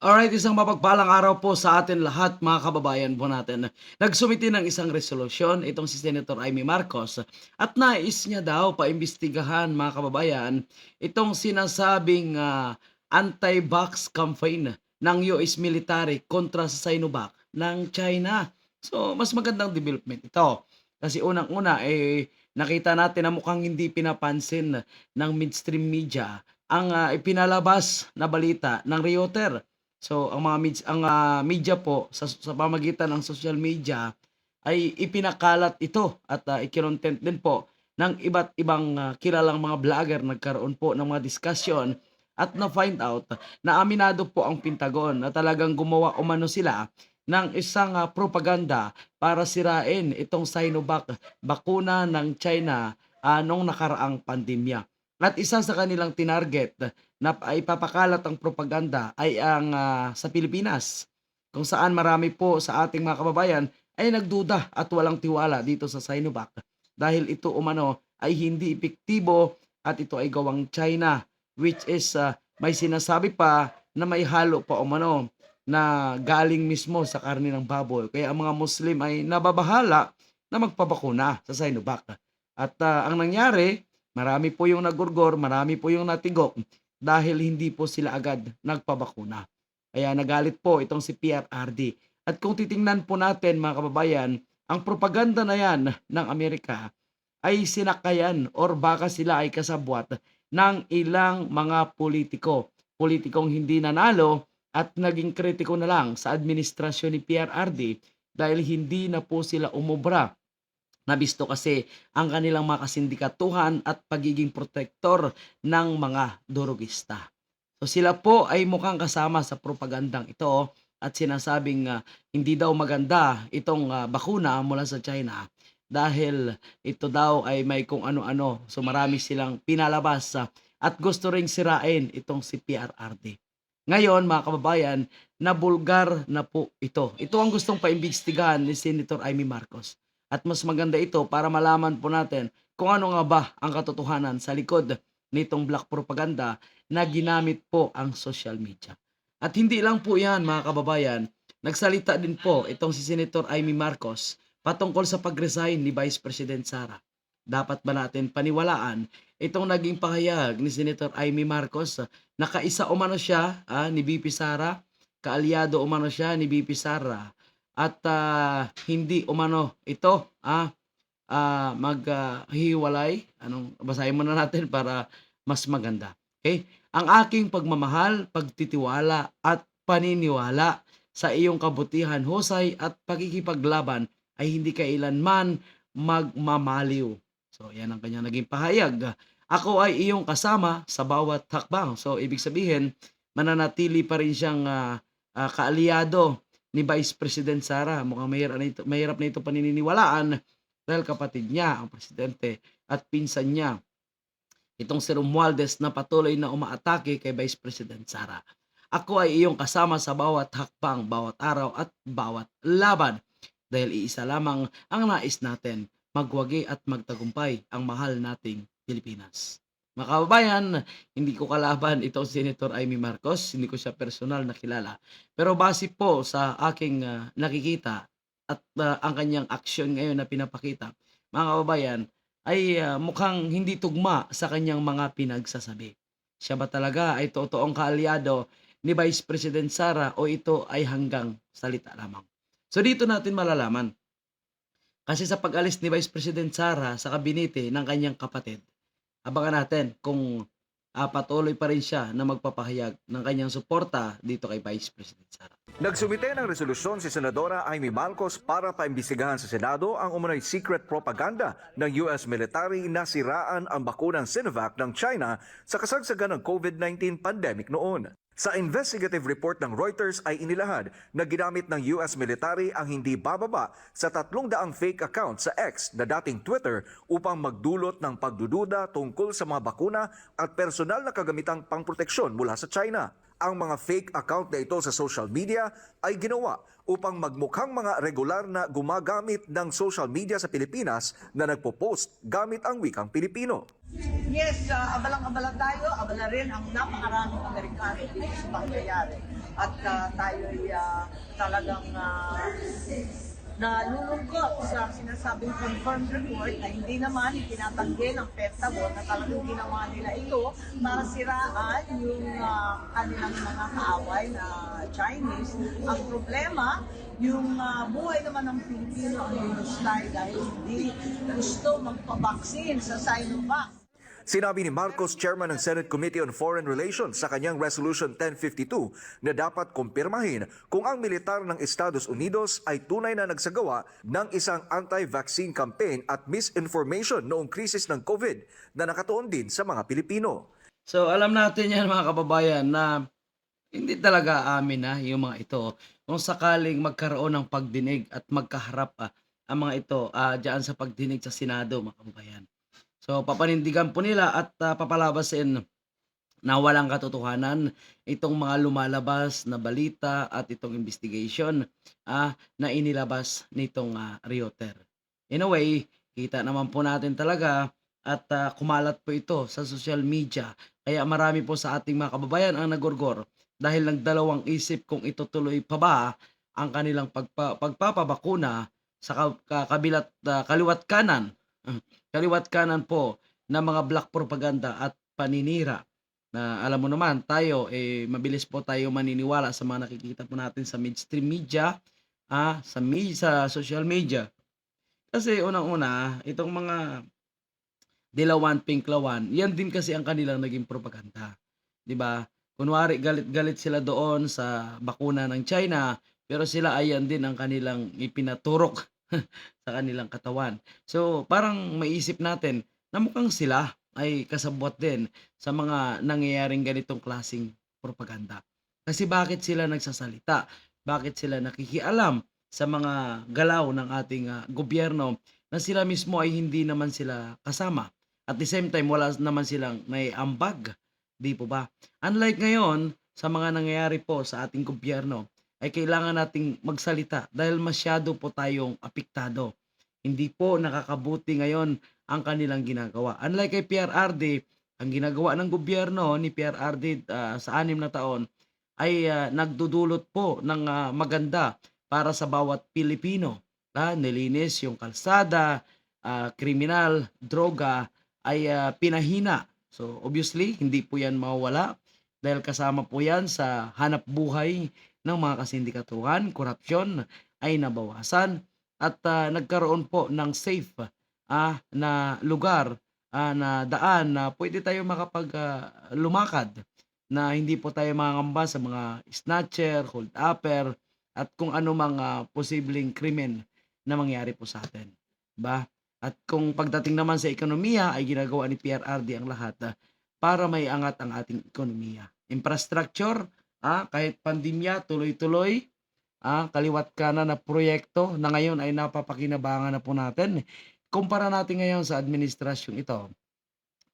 Alright, isang mapagpalang araw po sa atin lahat mga kababayan po natin. Nagsumiti ng isang resolusyon itong si Senator Amy Marcos at nais niya daw paimbestigahan mga kababayan itong sinasabing ah, anti-vax campaign ng US military kontra sa Sinovac ng China. So, mas magandang development ito. Kasi unang-una, eh, nakita natin na mukhang hindi pinapansin ng midstream media ang ah, ipinalabas na balita ng Reuters So ang mga meds ang, ah, media po sa sa pamamagitan ng social media ay ipinakalat ito at, ah, ikinontent din po ng iba't ibang, ah, kilalang mga vlogger. Nagkaroon po ng mga discussion at na-find out na aminado po ang Pentagon na talagang gumawa umano sila ng isang, ah, propaganda para sirain itong Sinovac bakuna ng China, ah, nung nakaraang pandemya. At isa sa kanilang tinarget na pa ipapakalat ang propaganda ay ang, ah, sa Pilipinas, kung saan marami po sa ating mga kababayan ay nagduda at walang tiwala dito sa Sinovac dahil ito umano ay hindi epektibo at ito ay gawang China which is, ah, may sinasabi pa na may halo pa umano na galing mismo sa karne ng baboy. Kaya ang mga Muslim ay nababahala na magpabakuna sa Sinovac. At, ah, ang nangyari, marami po yung nagurgor, marami po yung natigok dahil hindi po sila agad nagpabakuna. Kaya nagalit po itong si PRRD. At kung titingnan po natin mga kababayan, ang propaganda na yan ng Amerika ay sinakayan or baka sila ay kasabwat ng ilang mga politiko. Politikong hindi nanalo at naging kritiko na lang sa administrasyon ni PRRD dahil hindi na po sila umubra Nabisto kasi ang kanilang mga kasindikatuhan at pagiging protektor ng mga durugista. So sila po ay mukhang kasama sa propagandang ito at sinasabing ah, hindi daw maganda itong ah, bakuna mula sa China dahil ito daw ay may kung ano-ano. So marami silang pinalabas ah, at gusto ring sirain itong si PRRD. Ngayon mga kababayan, nabulgar na po ito. Ito ang gustong paimbestigahan ni Senator Amy Marcos. At mas maganda ito para malaman po natin kung ano nga ba ang katotohanan sa likod nitong black propaganda na ginamit po ang social media. At hindi lang po yan mga kababayan, nagsalita din po itong si Senator Amy Marcos patungkol sa pag-resign ni Vice President Sara. Dapat ba natin paniwalaan itong naging pahayag ni Senator Amy Marcos na kaisa umano siya ah, ni BP Sara, kaalyado umano siya ni BP Sara at ah, hindi umano ito ah, ah, maghiwalay. Anong basahin muna natin para mas maganda. Okay? Ang aking pagmamahal, pagtitiwala at paniniwala sa iyong kabutihan, husay at pagkikipaglaban ay hindi kailanman magmamaliw. So, yan ang kanyang naging pahayag. Ako ay iyong kasama sa bawat hakbang. So, ibig sabihin, mananatili pa rin siyang ah, ah, kaalyado ni Vice President Sara. Mukhang mahirap na ito, mahirap na ito paniniwalaan dahil kapatid niya, ang presidente, at pinsan niya, itong si Romualdez na patuloy na umaatake kay Vice President Sara. Ako ay iyong kasama sa bawat hakbang, bawat araw at bawat laban dahil iisa lamang ang nais natin, magwagi at magtagumpay ang mahal nating Pilipinas. Mga kababayan, hindi ko kalaban itong Senator Amy Marcos, hindi ko siya personal na kilala. Pero base po sa aking ah, nakikita at ah, ang kanyang aksyon ngayon na pinapakita, mga kababayan, ay ah, mukhang hindi tugma sa kanyang mga pinagsasabi. Siya ba talaga ay totoong kaalyado ni Vice President Sara o ito ay hanggang salita lamang? So dito natin malalaman. Kasi sa pag-alis ni Vice President Sara sa kabinete ng kanyang kapatid, abangan natin kung ah, patuloy pa rin siya na magpapahayag ng kanyang suporta dito kay Vice President Sara. Nagsumite ng resolusyon si Senadora Amy Marcos para paimbestigahan sa Senado ang umunay secret propaganda ng US military na siraan ang bakunang Sinovac ng China sa kasagsagan ng COVID-19 pandemic noon. Sa investigative report ng Reuters ay inilahad na ginamit ng US military ang hindi bababa sa tatlong daang fake account sa X na dating Twitter upang magdulot ng pagdududa tungkol sa mga bakuna at personal na kagamitang pangproteksyon mula sa China. Ang mga fake account na ito sa social media ay ginawa upang magmukhang mga regular na gumagamit ng social media sa Pilipinas na nagpo-post gamit ang wikang Pilipino. Yes, ah, abalang-abala tayo, abala rin ang napakaraming Amerikano dito sa pangyayari. At ah, tayo'y ah, talagang uh, nalulungkot sa sinasabing confirmed report na hindi naman itinatanggi ng Pentagon na talagang ginawa nila ito para siraan yung ah, kanilang mga kaaway na Chinese. Ang problema, yung ah, buhay naman ng Pilipino ang hinustay dahil hindi gusto magpabaksin sa Sinovac. Sinabi ni Marcos, chairman ng Senate Committee on Foreign Relations sa kanyang Resolution 1052 na dapat kumpirmahin kung ang militar ng Estados Unidos ay tunay na nagsagawa ng isang anti-vaccine campaign at misinformation noong krisis ng COVID na nakatuon din sa mga Pilipino. So alam natin yan mga kababayan na hindi talaga amin na yung mga ito. Kung sakaling magkaroon ng pagdinig at magkaharap ah, ang mga ito ah, diyan sa pagdinig sa Senado mga kababayan. So papanindigan po nila at ah, papalabasin na walang katotohanan itong mga lumalabas na balita at itong investigation ah, na inilabas nitong ah, Reuter. In a way, kita naman po natin talaga at ah, kumalat po ito sa social media. Kaya marami po sa ating mga kababayan ang nagorgor dahil nagdalawang isip kung itutuloy pa ba ang kanilang pagpa, pagpapabakuna sa ka- ka- kabilat ah, kaliwat kanan kaliwat kanan po ng mga black propaganda at paninira. Na alam mo naman tayo eh mabilis po tayo maniniwala sa mga nakikita po natin sa mainstream media ah sa me- sa social media. Kasi unang-una itong mga dilawan pinklawan yan din kasi ang kanilang naging propaganda 'di ba? Kunwari galit-galit sila doon sa bakuna ng China pero sila ayan din ang kanilang ipinaturok sa kanilang katawan. So, parang maisip natin na mukhang sila ay kasabwat din sa mga nangyayaring ganitong klasing propaganda. Kasi bakit sila nagsasalita? Bakit sila nakikialam sa mga galaw ng ating ah, gobyerno na sila mismo ay hindi naman sila kasama. At the same time, wala naman silang may ambag. Di po ba? Unlike ngayon, sa mga nangyayari po sa ating gobyerno, ay kailangan nating magsalita dahil masyado po tayong apektado. Hindi po nakakabuti ngayon ang kanilang ginagawa. Unlike kay PRRD, ang ginagawa ng gobyerno ni PRRD ah, sa anim na taon ay ah, nagdudulot po ng ah, maganda para sa bawat Pilipino. Ah, nilinis yung kalsada, ah, kriminal, droga ay ah, pinahina. So obviously, hindi po yan mawawala dahil kasama po yan sa hanap buhay ng mga kasindikatuhan, korupsyon ay nabawasan at ah, nagkaroon po ng safe ah, na lugar ah, na daan na pwede tayo makapag ah, lumakad na hindi po tayo mangamba sa mga snatcher, hold upper at kung ano mga posibleng krimen na mangyari po sa atin. Ba? At kung pagdating naman sa ekonomiya ay ginagawa ni PRRD ang lahat ah, para may angat ang ating ekonomiya. Infrastructure, ah, kahit pandemya, tuloy-tuloy, ah, kaliwat kanan na proyekto na ngayon ay napapakinabangan na po natin. Kumpara natin ngayon sa administrasyong ito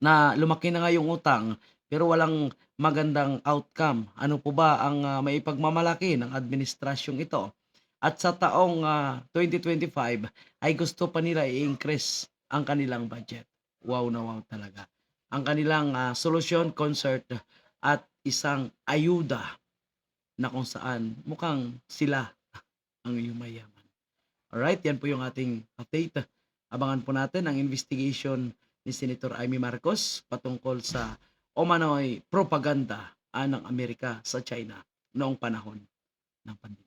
na lumaki na nga utang pero walang magandang outcome. Ano po ba ang ah, maipagmamalaki ng administrasyong ito? At sa taong ah, 2025 ay gusto pa nila i-increase ang kanilang budget. Wow na wow talaga. Ang kanilang ah, solusyon, concert at isang ayuda na kung saan mukhang sila ang yumayaman. Alright, yan po yung ating update. Abangan po natin ang investigation ni Senator Amy Marcos patungkol sa Omanoy propaganda ah, ng Amerika sa China noong panahon ng pandemya.